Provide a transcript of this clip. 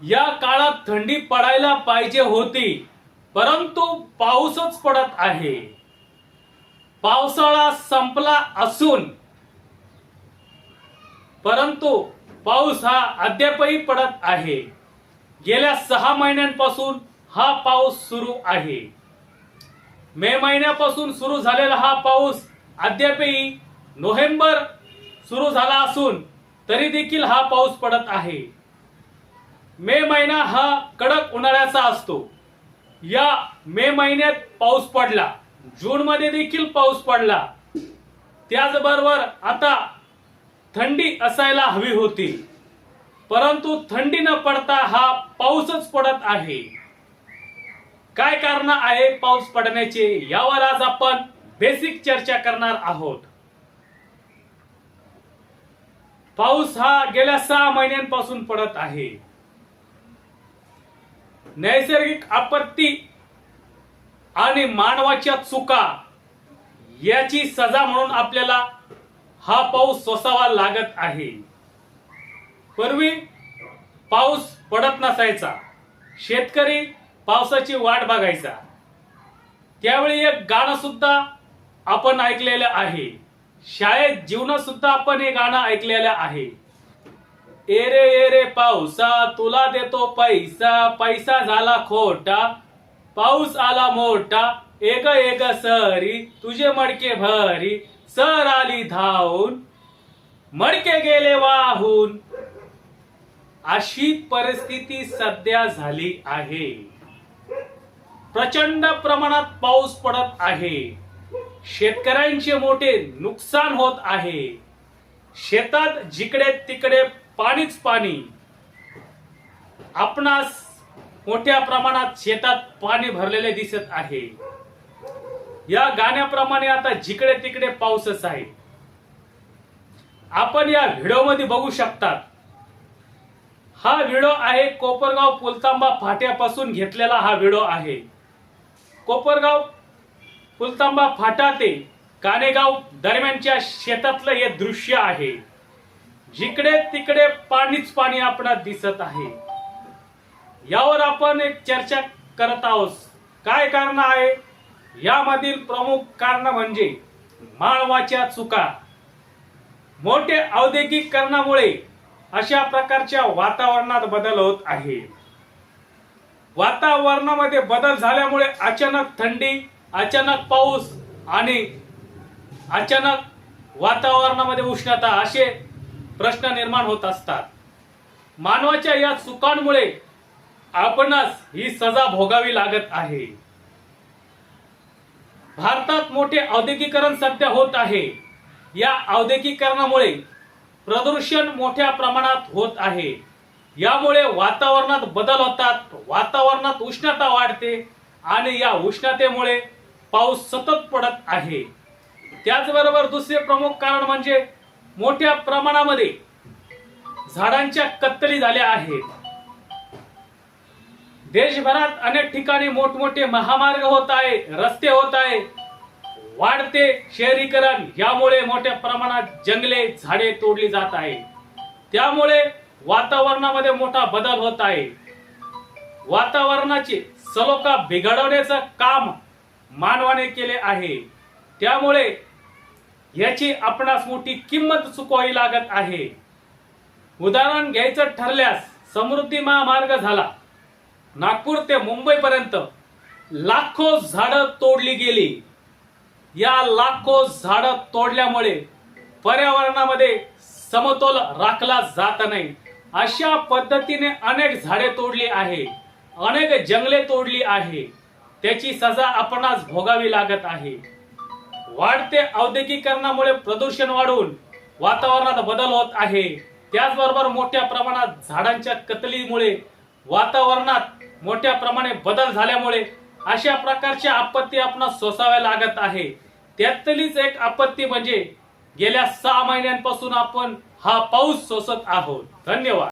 या काळात थंडी पडायला पाहिजे होती परंतु पाऊसच पडत आहे. पावसाळा संपला असून परंतु पाऊस हा अद्यापही पडत आहे. गेल्या सहा महिन्यांपासून हा पाऊस सुरू आहे. मे महिन्यापासून सुरू झालेला हा पाऊस अद्यापही नोव्हेंबर सुरू झाला असून तरी देखील हा पाऊस पडत आहे. मे महिना हा कडक उन्हाळ्याचा असतो. या मे महिन्यात पाऊस पडला. जून मध्ये देखील पाऊस पडला. त्याचबरोबर आता थंडी असायला हवी होती. परंतु थंडी न पडता हा पाऊसच पडत आहे. काय कारण आहे पाऊस पडण्याचे? यावर आज आपण बेसिक चर्चा करणार आहोत. पाऊस हा गेल्या सहा महिन्यांपासून पडत आहे. नैसर्गिक आपत्ती आणि मानवाच्या चुका याची सजा म्हणून आपल्याला हा पाऊस सोसावा लागत आहे. पूर्वी पाऊस पडत नसायचा. शेतकरी पावसाची वाट बघायचा. त्यावेळी एक गाणं सुद्धा आपण ऐकलेलं आहे. शाळेत जीवनात सुद्धा आपण हे गाणं ऐकलेलं आहे. एरे एरे पावसा तुला देतो पैसा. पैसा झाला खोटा पाऊस आला मोठा. एक एक सरी तुझे मडके भरी. सर आली धावून मडके गेले वाहून. अशी परिस्थिती सध्या झाली आहे. प्रचंड प्रमाणात पाऊस पडत आहे. शेतकऱ्यांचे मोठे नुकसान होत आहे. शेतात जिकडे तिकडे पाणीच पाणी. आपणास मोठ्या प्रमाणात शेतात पाणी भरलेले दिसत आहे. या गाण्याप्रमाणे आता जिकडे तिकडे पाऊसच आहे. आपण या व्हिडिओमध्ये बघू शकतात. हा व्हिडिओ आहे कोपरगाव पुलतांबा फाट्यापासून घेतलेला हा व्हिडिओ आहे. कोपरगाव पुलतांबा फाटा ते कानेगाव दरम्यानच्या शेतातलं हे दृश्य आहे. जिकडे तिकडे पाणीच पाणी आपणास दिसत आहे. यावर आपण एक चर्चा करत आहोत. काय कारण आहे? यामधील प्रमुख कारण म्हणजे माळवाच्या चुका. मोठे औद्योगिकरणामुळे अशा प्रकारच्या वातावरणात बदल होत आहे. वातावरणामध्ये बदल झाल्यामुळे अचानक थंडी अचानक पाऊस आणि अचानक वातावरणामध्ये उष्णता असे प्रश्न निर्माण होत असतात. मानवाच्या या चुकांमुळे आपणास ही सजा भोगावी लागत आहे. भारतात मोठे औद्योगिकरण सध्या होत आहे. या औद्योगिकरणामुळे प्रदूषण मोठ्या प्रमाणात होत आहे. यामुळे वातावरणात बदल होतात वातावरणात उष्णता वाढते आणि या उष्णतेमुळे पाऊस सतत पडत आहे. त्याचबरोबर दुसरे प्रमुख कारण म्हणजे मोठ्या प्रमाणामध्ये झाडांच्या कत्तली झाल्या आहेत. देशभरात अनेक ठिकाणी मोठमोठे महामार्ग होत आहे रस्ते होत आहे. वाढते शहरीकरण यामुळे मोठ्या प्रमाणात जंगले झाडे तोडली जात आहे त्यामुळे वातावरणामध्ये मोठा बदल होत आहे. वातावरणाची सलोखा बिघडवण्याचं काम मानवाने केले आहे. त्यामुळे याची आपणास मोठी किंमत चुकवावी लागत आहे. उदाहरण घ्यायचं ठरल्यास समृद्धी महामार्ग झाला. नागपूर ते मुंबई पर्यंत लाखो झाडं तोडली गेली. या लाखो झाडं तोडल्यामुळे पर्यावरणामध्ये समतोल राखला जात नाही. अशा पद्धतीने अनेक झाडे तोडली आहे. अनेक जंगले तोडली आहे. त्याची सजा आपणास भोगावी लागत आहे. वाढते औद्योगिकरणामुळे प्रदूषण वाढून वातावरणात बदल होत आहे. त्याचबरोबर मोठ्या प्रमाणात झाडांच्या कतलीमुळे वातावरणात मोठ्या प्रमाणे बदल झाल्यामुळे अशा प्रकारच्या आपत्ती आपणास सोसाव्या लागत आहे. त्यातलीच एक आपत्ती म्हणजे गेल्या सहा महिन्यांपासून आपण हा पाऊस सोसत आहोत. धन्यवाद.